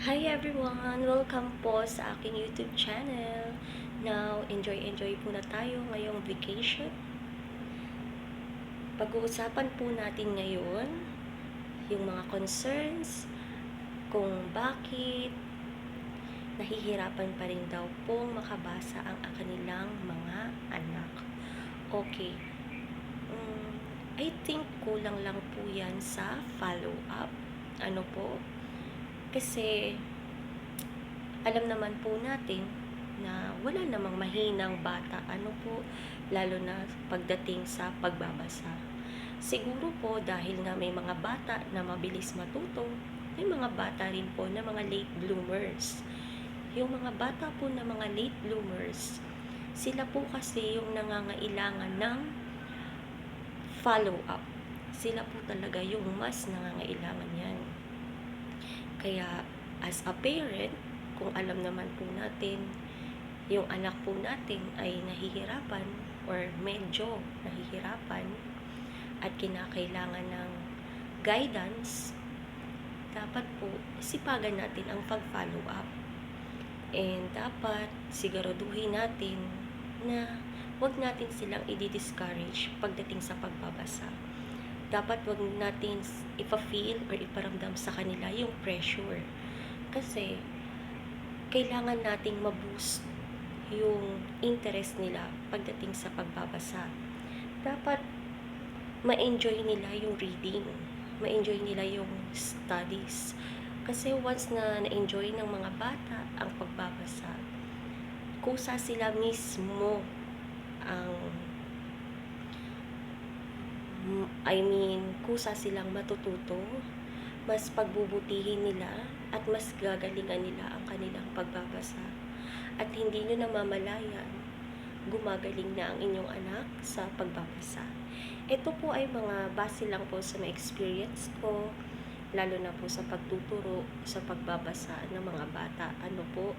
Hi everyone! Welcome po sa aking YouTube channel. Now, enjoy-enjoy po na tayo ngayong vacation. Pag-uusapan po natin ngayon yung mga concerns, kung bakit nahihirapan pa rin daw pong makabasa ang kanilang mga anak. Okay. Mm, I think kulang lang po yan sa follow-up. Ano po? Kasi, alam naman po natin na wala namang mahinang bata. Ano po, lalo na pagdating sa pagbabasa. Siguro po dahil nga may mga bata na mabilis matuto, may mga bata rin po na mga late bloomers. Yung mga bata po na mga late bloomers, sila po kasi yung nangangailangan ng follow-up. Sila po talaga yung mas nangangailangan yan. Kaya as a parent, kung alam naman po natin yung anak po natin ay nahihirapan or medyo nahihirapan at kinakailangan ng guidance, dapat po sipagan natin ang pag-follow up. And dapat siguraduhin natin na wag natin silang i-discourage pagdating sa pagbabasa dapat wag natin ipa-feel or iparamdam sa kanila yung pressure. Kasi, kailangan nating ma-boost yung interest nila pagdating sa pagbabasa. Dapat ma-enjoy nila yung reading. Ma-enjoy nila yung studies. Kasi once na na-enjoy ng mga bata ang pagbabasa, kusa sila mismo ang I mean, kusa silang matututo, mas pagbubutihin nila at mas gagalingan nila ang kanilang pagbabasa. At hindi nyo namamalayan, gumagaling na ang inyong anak sa pagbabasa. Ito po ay mga base lang po sa mga experience ko, lalo na po sa pagtuturo sa pagbabasa ng mga bata. Ano po,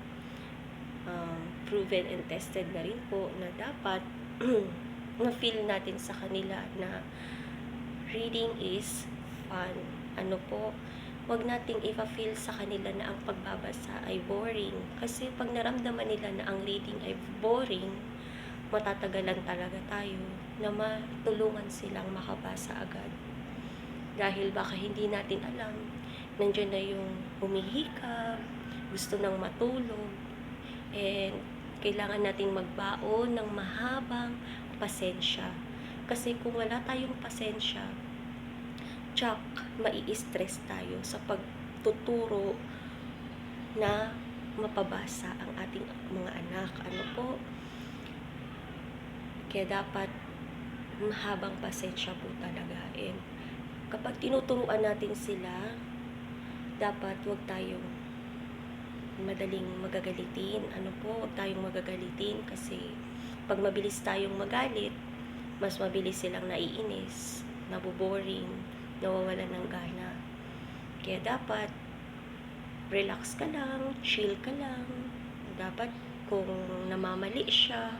um, proven and tested na rin po na dapat na-feel natin sa kanila na reading is fun. Ano po, wag nating ipa-feel sa kanila na ang pagbabasa ay boring. Kasi pag naramdaman nila na ang reading ay boring, matatagalan talaga tayo na matulungan silang makabasa agad. Dahil baka hindi natin alam, nandiyan na yung humihikab, gusto nang matulog, and kailangan nating magbaon ng mahabang pasensya. Kasi kung wala tayong pasensya, tsak, mai-stress tayo sa pagtuturo na mapabasa ang ating mga anak. Ano po? Kaya dapat mahabang pasensya po talaga. And kapag tinuturuan natin sila, dapat wag tayong madaling magagalitin. Ano po, wag tayong magagalitin kasi pag mabilis tayong magalit, mas mabilis silang naiinis, naboboring, nawawalan ng gana. Kaya dapat, relax ka lang, chill ka lang. Dapat, kung namamali siya,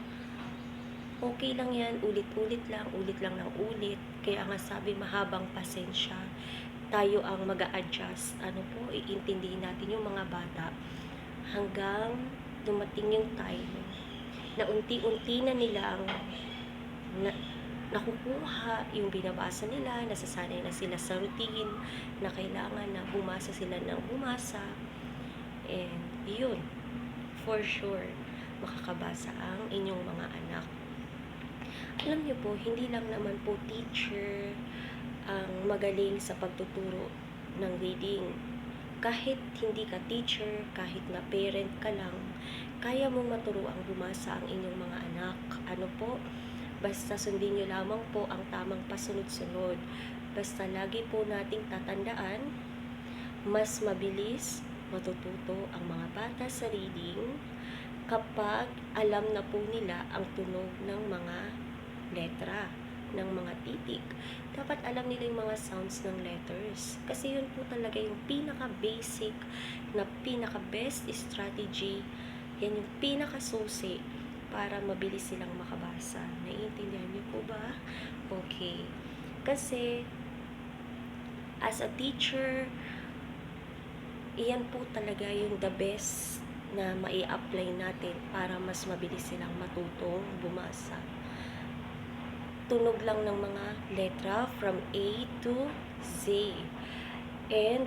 okay lang yan, ulit-ulit lang, ulit lang ng ulit. Kaya nga sabi, mahabang pasensya. Tayo ang mag adjust Ano po, iintindihin natin yung mga bata hanggang dumating yung time na unti-unti na nilang na, nakukuha yung binabasa nila, nasasanay na sila sa routine, na kailangan na bumasa sila ng bumasa. And yun, for sure, makakabasa ang inyong mga anak. Alam niyo po, hindi lang naman po teacher ang magaling sa pagtuturo ng reading kahit hindi ka teacher, kahit na parent ka lang, kaya mong maturo ang bumasa ang inyong mga anak. Ano po? Basta sundin nyo lamang po ang tamang pasunod-sunod. Basta lagi po nating tatandaan, mas mabilis matututo ang mga bata sa reading kapag alam na po nila ang tunog ng mga letra ng mga titik. Dapat alam nila yung mga sounds ng letters. Kasi yun po talaga yung pinaka-basic na pinaka-best strategy. Yan yung pinaka-susi para mabilis silang makabasa. Naiintindihan niyo po ba? Okay. Kasi, as a teacher, iyan po talaga yung the best na mai-apply natin para mas mabilis silang matutong bumasa. Tunog lang ng mga letra from A to Z. And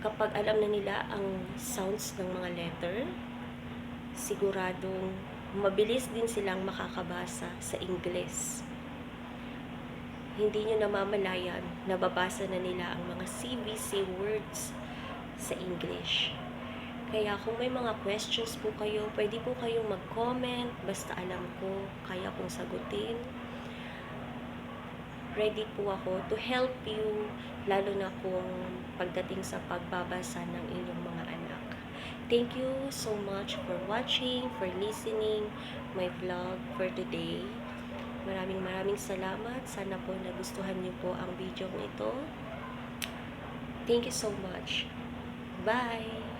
kapag alam na nila ang sounds ng mga letter, siguradong mabilis din silang makakabasa sa Ingles. Hindi nyo namamalayan, nababasa na nila ang mga CVC words sa English. Kaya kung may mga questions po kayo, pwede po kayong mag-comment, basta alam ko, kaya kong sagutin. Ready po ako to help you, lalo na kung pagdating sa pagbabasa ng inyong mga anak. Thank you so much for watching, for listening my vlog for today. Maraming maraming salamat. Sana po nagustuhan niyo po ang video ito. Thank you so much. Bye!